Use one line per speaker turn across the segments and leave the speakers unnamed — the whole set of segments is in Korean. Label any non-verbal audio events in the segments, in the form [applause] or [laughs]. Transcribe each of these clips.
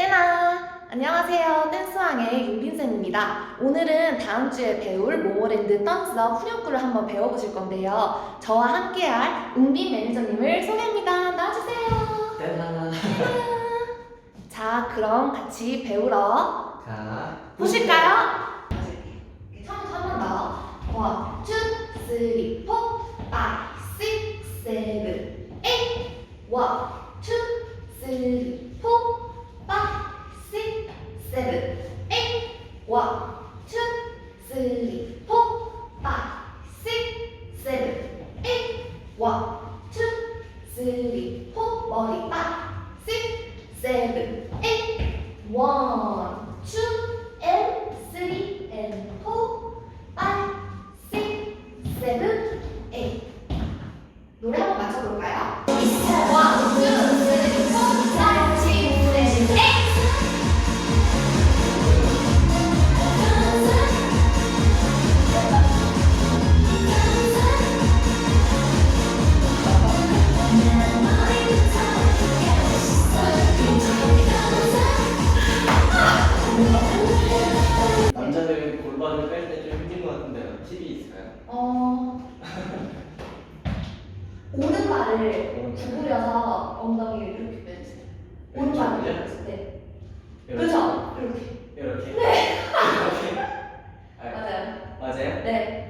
때나 안녕하세요. 댄스왕의 윤빈쌤입니다. 오늘은 다음 주에 배울 모모랜드 던스업 후렴구를 한번 배워보실 건데요. 저와 함께할 웅빈 매니저님을 소개합니다. 나와주세요.
때나.
자, 그럼 같이 배우러
가.
보실까요? 처음부터 한 번 더. 1, 2, 3, 4, 5, 6, 7, 식, 세븐, 에잇. 원, 투, 쓰리, 포, 파이, 식, 세븐, 에잇. 원, 투, 쓰리, 포, 머리 파이, 식,
팁이 있을까요?
어, 오른발을 구부려서 엉덩이를 이렇게 빼주세요. 오른발을
왼쪽을요?
이렇게. 네.
이렇게?
그렇죠? 이렇게.
이렇게? 네 이렇게? [laughs] 아,
맞아요.
맞아요?
네.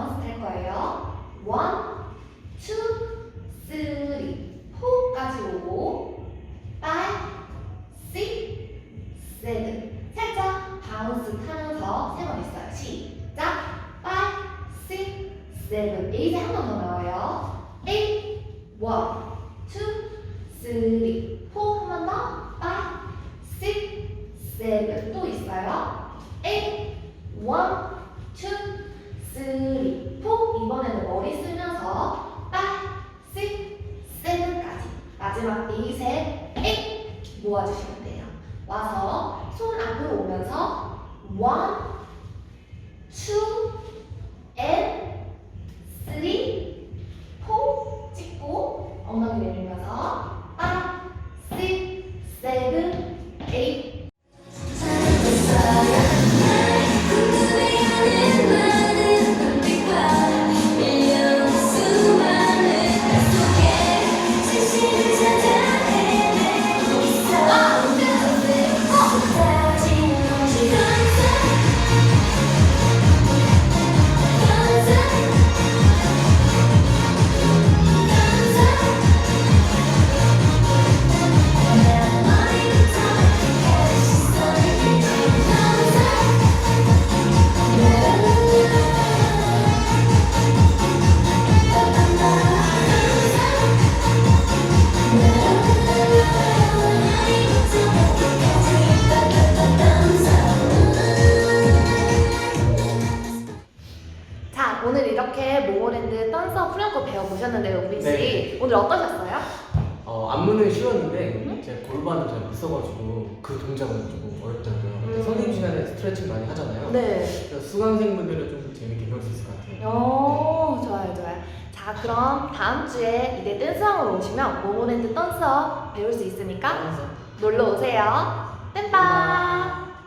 바운스 탈 거예요. 1, 2, 3, 4까지 오고 5, 6, 7 살짝 바운스 타면서 세 번 있어요. 시작. 5, 6, 7, 8에 한번 더 나와요. 8, 1, 2, 3, 4, 한 번 더. 5, 6, 7, 또 있어요. 8, 1, 2, 3, 4. 이번에는 머리 쓰면서 5, 6, 7까지. 마지막 8에 8 모아주시면 돼요. 와서 손 앞으로 오면서 one, two, 씨.
네.
오늘 어떠셨어요?
어, 안무는 쉬웠는데
음?
제가 골반을 잘 못 써가지고 그 동작은 조금 어렵더라고요. 근데
음.
선생님 시간에 스트레칭 많이 하잖아요.
네.
그래서 수강생분들은 좀 재밌게 배울 수 있을 것 같아요.
오, 좋아요, 좋아요. 자, 그럼 다음 주에 이대 댄스왕으로 오시면 모모랜드 던서 배울 수 있으니까 놀러 오세요. 땜빠!